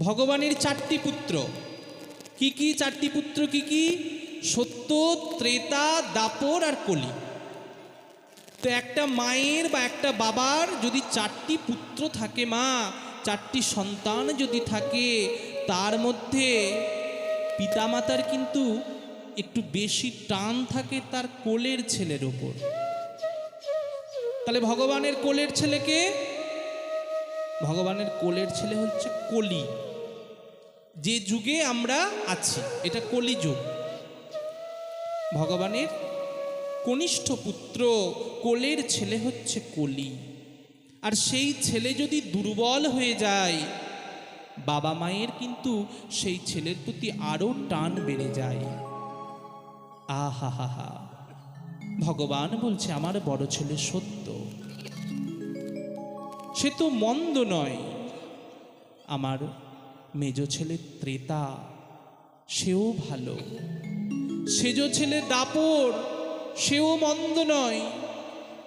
ভগবানের চারটি পুত্র। কি কি চারটি পুত্র কি কি? সত্য, ত্রেতা, দাপর আর কলি। তো একটা মায়ের বা একটা বাবার যদি চারটি পুত্র থাকে মা, চারটি সন্তান যদি থাকে, তার মধ্যে পিতামাতার কিন্তু একটু বেশি টান থাকে তার কোলের ছেলের ওপর। তাহলে ভগবানের কোলের ছেলেকে? ভগবানের কোলের ছেলে হচ্ছে কলি। যে যুগে আমরা আছি, এটা কলি যুগ ভগবানের কনিষ্ঠ পুত্র কোলের ছেলে হচ্ছে কলি। আর সেই ছেলে যদি দুর্বল হয়ে যায়, বাবা মায়ের কিন্তু সেই ছেলের প্রতি আরও টান বেড়ে যায়। আহা হা হা ভগবান বলছে, আমার বড় ছেলে সত্য। সে তো মন্দ নয়। আমার মেজ ছেলে ত্রেতা, সেও ভালো। সেজ ছেলে দাপর, সেও মন্দ নয়।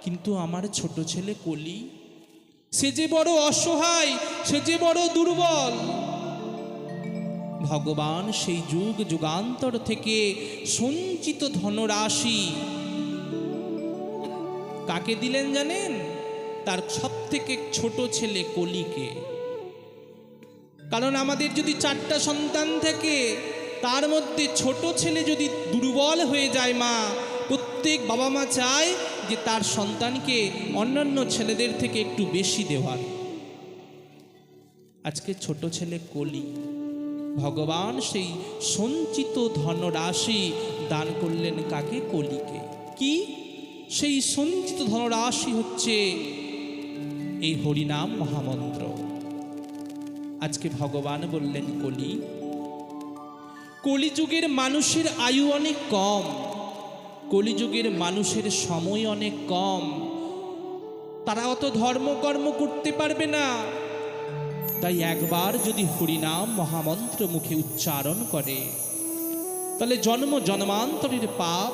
কিন্তু আমার ছোট ছেলে কলি, সে যে বড় অসহায়, সে যে বড় দুর্বল। ভগবান সেই যুগ যুগান্তর থেকে সঞ্চিত ধনরাশি। কাকে দিলেন জানেন? তার সব থেকে ছোট ছেলে কলিকে। কারণ আমাদের যদি চারটা সন্তান থাকে তার মধ্যে ছোট ছেলে যদি দুর্বল হয়ে যায় মা, প্রত্যেক বাবা মা চায় যে তার সন্তানকে অন্যান্য ছেলেদের থেকে একটু বেশি দেওয়ার। আজকে ছোট ছেলে কলি, ভগবান সেই সঞ্চিত ধনরাশি দান করলেন কাকে? কলিকে। কি? সেই সঞ্চিত ধনরাশি হচ্ছে এই হরিনাম মহামন্ত্র। আজকে ভগবান বললেন, কলি। কলিযুগের মানুষের আয়ু অনেক কম। কলিযুগের মানুষের সময় অনেক কম। তারা অত ধর্মকর্ম করতে পারবে না। তাই একবার যদি হরিনাম মহামন্ত্র মুখে উচ্চারণ করে, তাহলে জন্ম জন্মান্তরের পাপ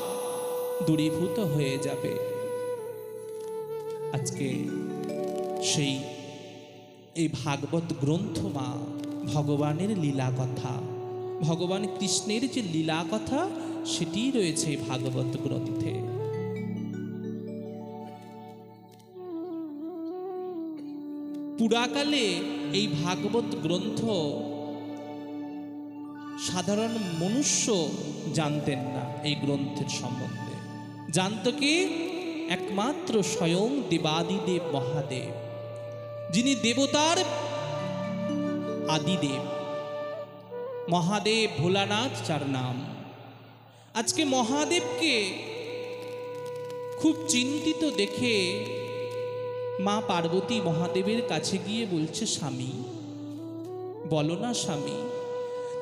দূরীভূত হয়ে যাবে। আজকে সেই এই ভাগবত গ্রন্থ মা ভগবানের লীলা কথা। ভগবান কৃষ্ণের যে লীলা কথা, সেটি রয়েছে ভাগবত গ্রন্থে। পুরাকালে এই ভাগবত গ্রন্থ সাধারণ মনুষ্য জানতেন না এই গ্রন্থের সম্বন্ধে। জানত কি? একমাত্র স্বয়ং দেবাদিদেব মহাদেব। যিনি দেবতার আদিদেব। মহাদেব ভোলানাথ যার নাম। আজকে মহাদেবকে খুব চিন্তিত দেখে মা পার্বতী মহাদেবের কাছে গিয়ে বলছে, স্বামী, বলো না স্বামী,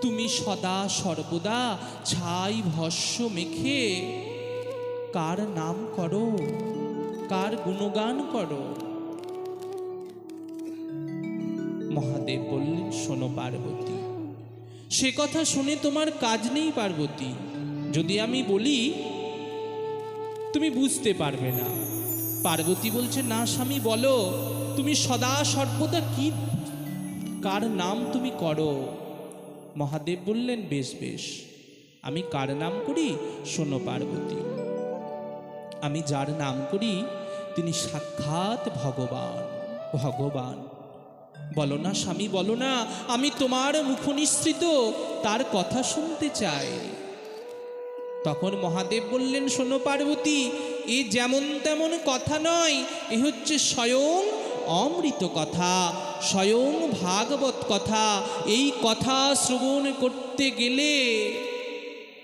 তুমি সদা সর্বদা ছাই ভস্য মেখে কার নাম করো, কার গুণগান করো মহাদেব বললেন শোনো পার্বতী। সে কথা শুনে তোমার কাজ নেই পার্বতী। যদি আমি বলি, তুমি বুঝতে পারবে না। পার্বতী বলছে, না স্বামী, বলো, তুমি সদা সর্বদা কি? কার নাম তুমি করো? মহাদেব বললেন, বেশ বেশ, আমি কার নাম করি? শোনো পার্বতী, আমি যার নাম করি, তিনি সাক্ষাৎ ভগবান ভগবান। বলো না স্বামী, বলো না, আমি তোমার মুখ নিঃসৃত তার কথা শুনতে চাই। তখন মহাদেব বললেন, শোনো পার্বতী, এ যেমন তেমন কথা নয়, এ হচ্ছে স্বয়ং অমৃত কথা, স্বয়ং ভাগবত কথা, এই কথা শ্রবণ করতে গেলে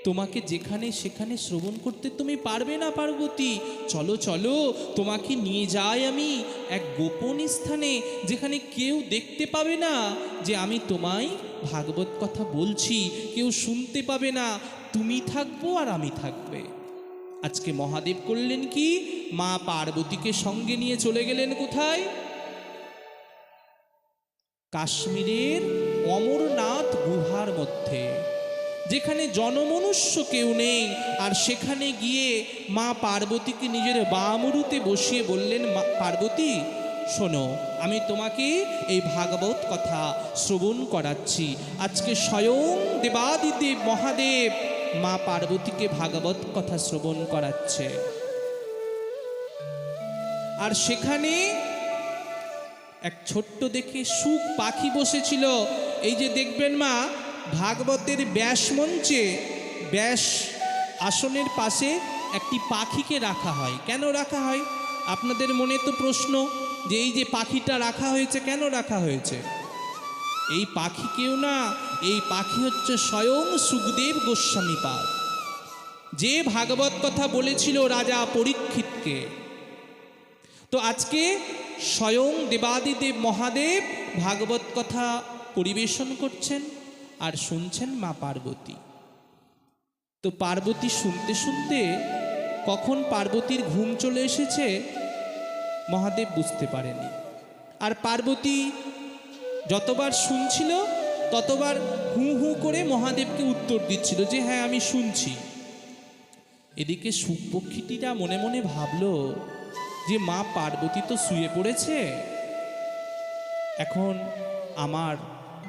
তোমাকে যেখানে সেখানে শ্রবণ করতে তুমি পারবে না, পার্বতী। চলো চলো, তোমাকে নিয়ে যাই আমি এক গোপন স্থানে যেখানে কেউ দেখতে পাবে না যে আমি তোমায় ভাগবত কথা বলছি। কেউ শুনতে পাবে না, তুমি থাকব আর আমি থাকবে। আজকে মহাদেব করলেন কি? মা পার্বতীকে সঙ্গে নিয়ে চলে গেলেন কোথায়? কাশ্মীরের অমরনাথ গুহার মধ্যে। যেখানে জনমনুষ্য কেউ নেই, আর সেখানে গিয়ে মা পার্বতীকে নিজের বামরুতে বসিয়ে বললেন, মা, পার্বতী, শোনো, আমি তোমাকে এই ভাগবত কথা শ্রবণ করাচ্ছি। আজকে স্বয়ং দেবাদিদেব মহাদেব মা পার্বতীকে ভাগবত কথা শ্রবণ করাচ্ছে। আর সেখানে এক ছোট্ট দেখে সুখ পাখি বসেছিল। এই যে দেখবেন মা ভাগবতের ব্যাস মঞ্চে ব্যাস আসনের পাশে একটি পাখিকে রাখা হয়। কেন রাখা হয়? আপনাদের মনে তো প্রশ্ন যে এই যে পাখিটা রাখা হয়েছে, কেন রাখা হয়েছে? এই পাখি কেউ না, এই পাখি হচ্ছে স্বয়ং সুখদেব গোস্বামী পাদ যে ভাগবত কথা বলেছিল রাজা পরীক্ষিতকে। তো আজকে স্বয়ং দেবাদিদেব মহাদেব ভাগবত কথা পরিবেশন করছেন। আর শুনছেন মা পার্বতী। তো পার্বতী শুনতে শুনতে কখন পার্বতীর ঘুম চলে এসেছে, মহাদেব বুঝতে পারেনি আর পার্বতী যতবার শুনছিল, ততবার হু হু করে মহাদেবকে উত্তর দিচ্ছিল যে হ্যাঁ আমি শুনছি। এদিকে সুপক্ষীটিরা মনে মনে ভাবলো যে, মা পার্বতী তো শুয়ে পড়েছে। এখন আমার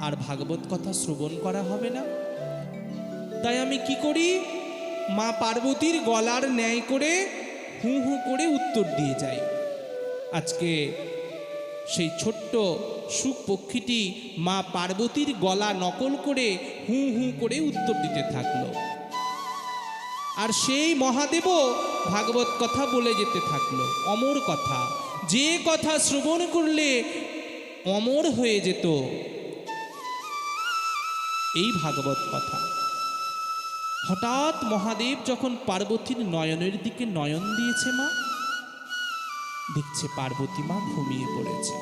আর ভাগবত কথা শ্রবণ করা হবে না। তাই আমি কি করি? মা পার্বতীর গলার ন্যায় করে হু হু করে উত্তর দিয়ে যাই। আজকে সেই ছোট্ট সুখ পক্ষীটি মা পার্বতীর গলা নকল করে হু হু করে উত্তর দিতে থাকল। আর সেই মহাদেবও ভাগবত কথা বলে যেতে থাকল। অমর কথা। যে কথা শ্রবণ করলে অমর হয়ে যেত। এই ভাগবত কথা। হঠাৎ মহাদেব যখন পার্বতীর নয়নের দিকে নয়ন দিয়েছে মা, দেখছে পার্বতী মা ঘুমিয়ে পড়েছে।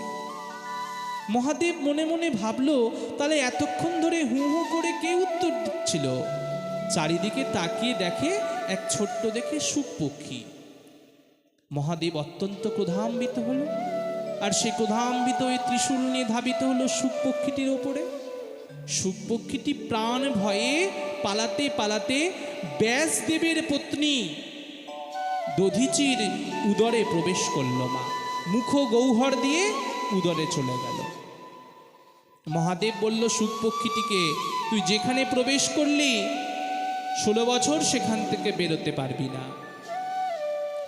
মহাদেব মনে মনে ভাবলো, তাহলে এতক্ষণ ধরে হু হু করে কে উত্তর দিচ্ছিল? চারিদিকে তাকিয়ে দেখে এক ছোট্ট দেখে সুখ পক্ষী মহাদেব অত্যন্ত ক্রোধান্বিত হলো, আর সে ক্রোধান্বিত ওই ত্রিশূল নিয়ে ধাবিত হলো সুখ পক্ষীটির ওপরে। সুখ পক্ষীটি প্রাণ ভয়ে পালাতে পালাতে ব্যাসদেবের পত্নী দধিচির উদরে প্রবেশ করল মা। মুখ গৌহর দিয়ে উদরে চলে গেল। মহাদেব বলল সুখ পক্ষীটিকে তুই যেখানে প্রবেশ করলি, ষোলো বছর সেখান থেকে বেরোতে পারবি না।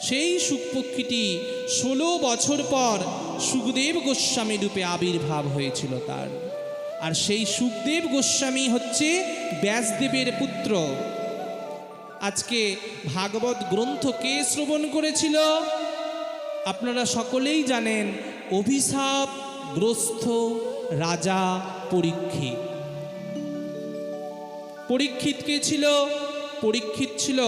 সেই সুখপক্ষীটি ষোলো বছর পর সুখদেব গোস্বামী রূপে আবির্ভাব হয়েছিল তার। আর সেই সুখদেব গোস্বামী হচ্ছে ব্যাসদেবের পুত্র। আজকে ভাগবত গ্রন্থ কে শ্রবণ করেছিল? আপনারা সকলেই জানেন, অভিশাপ গ্রস্ত রাজা পরীক্ষিত। পরীক্ষিত কে ছিল? পরীক্ষিত ছিল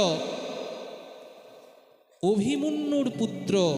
অভিমন্যুর পুত্র।